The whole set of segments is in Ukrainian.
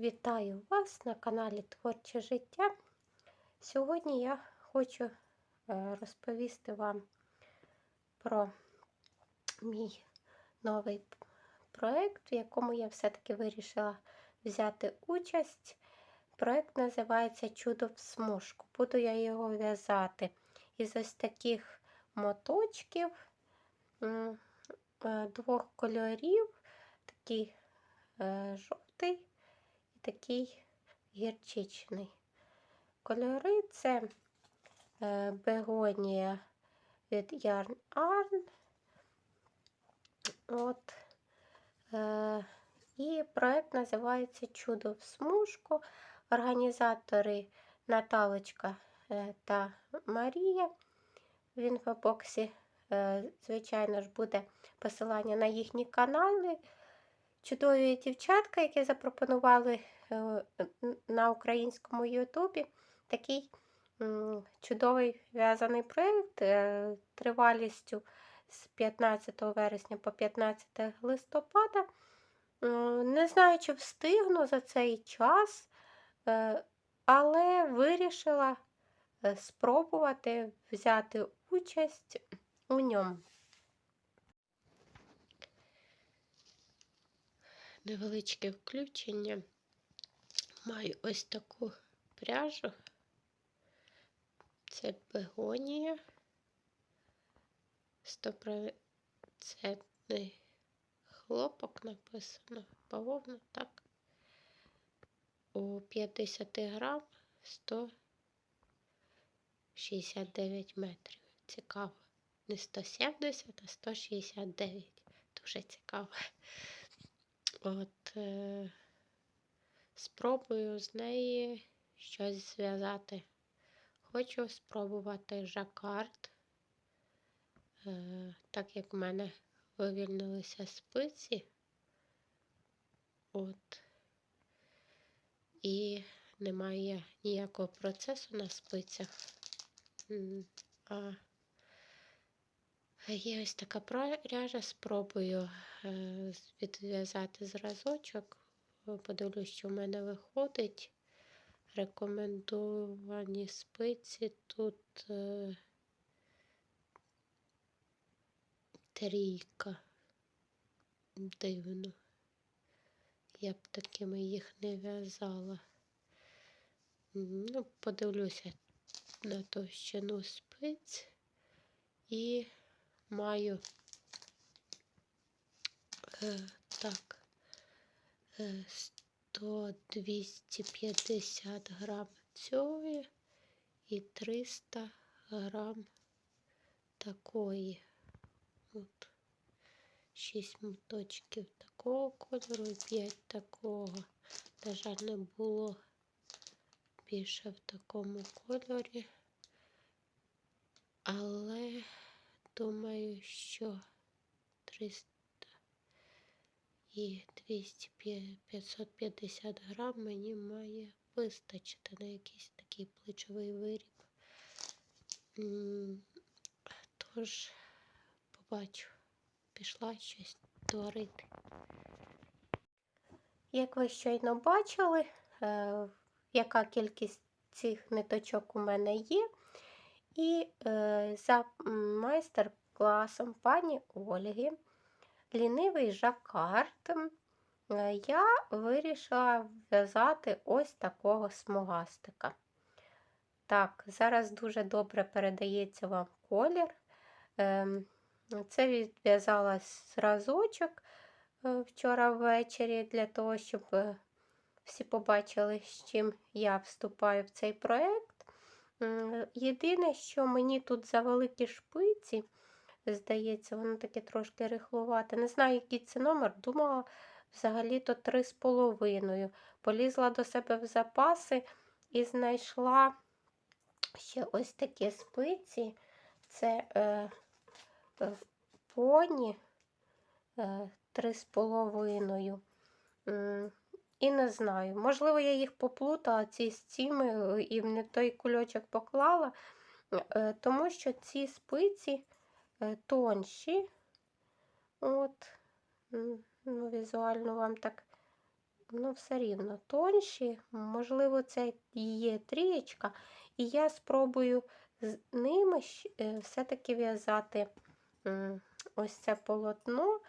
Вітаю вас на каналі Творче життя. Сьогодні я хочу е, розповісти вам про мій новий проєкт, в якому я все-таки вирішила взяти участь. Проєкт називається Чудо в смужку. Буду я його в'язати із ось таких моточків е, двох кольорів, такий е, жовтий такий гірчичний. Кольори це е, бегонія від Yarn Arn. От. Е, і проект називається Чудо в смужку. Організатори Наталочка е, та Марія. В інфобоксі, звичайно ж, буде посилання на їхні канали. Чудові дівчатка, які запропонували на українському Ютубі такий чудовий в'язаний проєкт е, тривалістю з 15 вересня по 15 листопада. Не знаю, чи встигну за цей час, е, але вирішила е, спробувати взяти участь у ньому. Невеличке включення. Маю ось таку пряжу. Це бегонія. Стопроцентний хлопок написано. Бавовна, так. У 50 грам 169 метрів. Цікаво. Не 170, а 169. Дуже цікаво. От е, спробую з неї щось зв'язати. Хочу спробувати жакард, е, так як в мене вивільнилися спиці. От. І немає ніякого процесу на спицях. А Є ось така пряжа, спробую е, відв'язати зразочок. Подивлюсь, що в мене виходить. Рекомендовані спиці тут е, трійка. Дивно. Я б такими їх не в'язала. Ну, подивлюся на товщину спиць і маю е, так 100-250 грам цієї і 300 грам такої. От. 6 моточків такого кольору і 5 такого. На жаль, не було більше в такому кольорі, але думаю, що 300 і 200, 550 грам мені має вистачити на якийсь такий плечовий виріб. Тож, побачу, пішла щось творити. Як ви щойно бачили, е, яка кількість цих ниточок у мене є. І е, за майстер-класом пані Ольги, лінивий жакард, е, я вирішила в'язати ось такого смугастика. Так, зараз дуже добре передається вам колір. Ем, Це відв'язала зразочок е, вчора ввечері для того, щоб е, всі побачили, з чим я вступаю в цей проєкт. Єдине, що мені тут за великі шпиці, здається, воно таке трошки рихлувате. Не знаю, який це номер. Думала взагалі-то три з половиною. Полізла до себе в запаси і знайшла ще ось такі спиці. Це е, е, поні е, три з половиною. І не знаю. Можливо, я їх поплутала ці цими е, і в не той кульочок поклала, тому що ці спиці тонші. От, ну, візуально вам так ну, все рівно тонші. Можливо, це є трієчка. І я спробую з ними е, все-таки в'язати ось це полотно.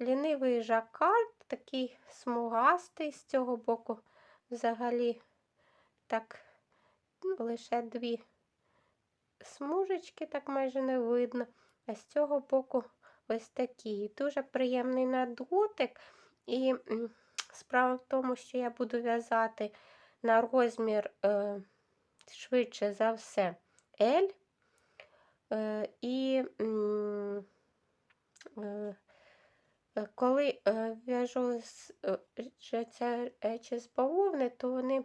Лінивий жакард, такий смугастий з цього боку. Взагалі, так, лише дві смужечки, так майже не видно. А з цього боку ось такі. Дуже приємний на дотик. І справа в тому, що я буду в'язати на розмір е, швидше за все L. Е, і е, е, коли в'яжу це речі з бавовни, то вони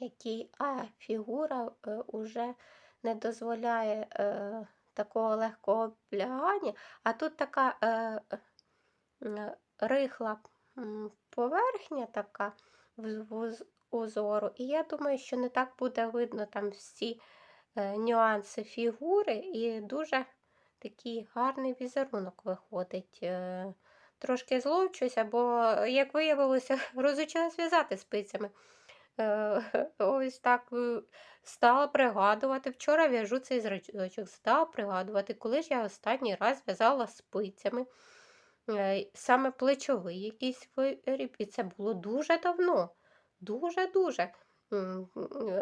м'які, а фігура е, уже не дозволяє такого легкого облягання. А тут така е, е, рихла поверхня така узору. І я думаю, що не так буде видно там всі е, нюанси фігури, і дуже такий гарний візерунок виходить. Е, Трошки зловчуся, бо, як виявилося, розучилась в'язати спицями. Е, Ось так е, стала пригадувати. Вчора в'яжу цей зразочок, стала пригадувати, коли ж я останній раз в'язала спицями. Е, Саме плечовий якийсь виріб, і це було дуже давно. Дуже-дуже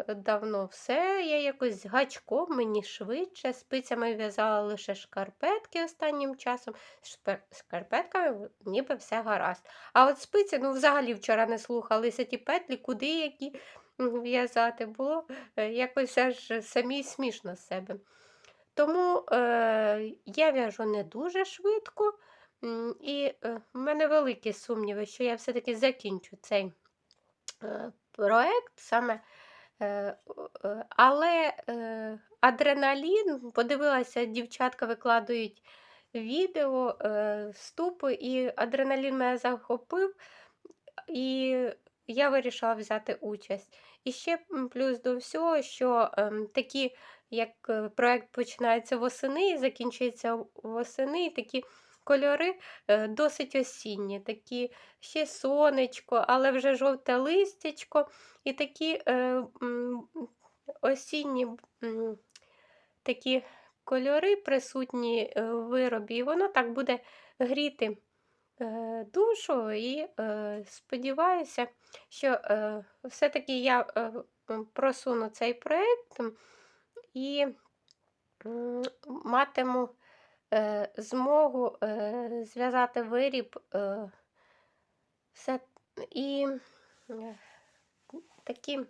давно все. Я якось гачком, мені швидше. Спицями в'язала лише шкарпетки останнім часом. Шкарпетками ніби все гаразд. А от спиці, ну, взагалі вчора не слухалися ті петлі, куди які в'язати. Було е, якось аж самі смішно з себе. Тому е, я в'яжу не дуже швидко, і е, в мене великі сумніви, що я все-таки закінчу цей проект саме. Е, е, Але е, адреналін, подивилася, дівчатка викладають відео, вступи, і адреналін мене захопив, і я вирішила взяти участь. І ще плюс до всього, що ем, такі, як проект починається восени і закінчується восени, такі кольори е, досить осінні, такі ще сонечко, але вже жовте листячко, і такі е, осінні такі кольори присутні е, в виробі, і воно так буде гріти душу. І сподіваюся, що все-таки я просуну цей проєкт і матиму змогу е, зв'язати виріб. Е, все і е, такі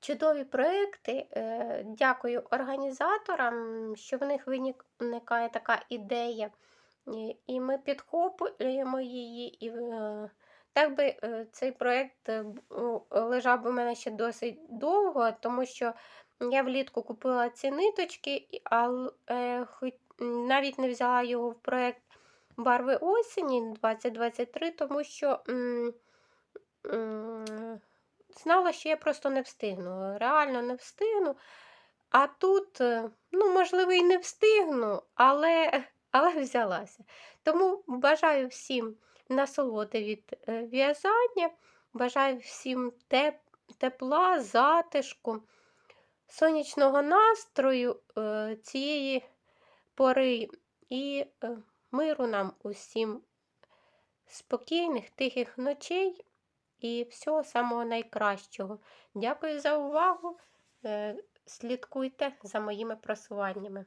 чудові проекти. Е, Дякую організаторам, що в них виникає така ідея. І- ми підхоплюємо її. І е, так би е, цей проєкт е, лежав у мене ще досить довго, тому що я влітку купила ці ниточки, але навіть не взяла його в проєкт барви осені 2023, тому що знала, що я просто не встигну. Реально не встигну. А тут, е, ну, можливо, і не встигну, але, але взялася. Тому бажаю всім насолоди від е, в'язання, бажаю всім теп- тепла, затишку, сонячного настрою е, цієї пори і е, миру нам усім спокійних, тихих ночей і всього самого найкращого. Дякую за увагу. Е, Слідкуйте за моїми просуваннями.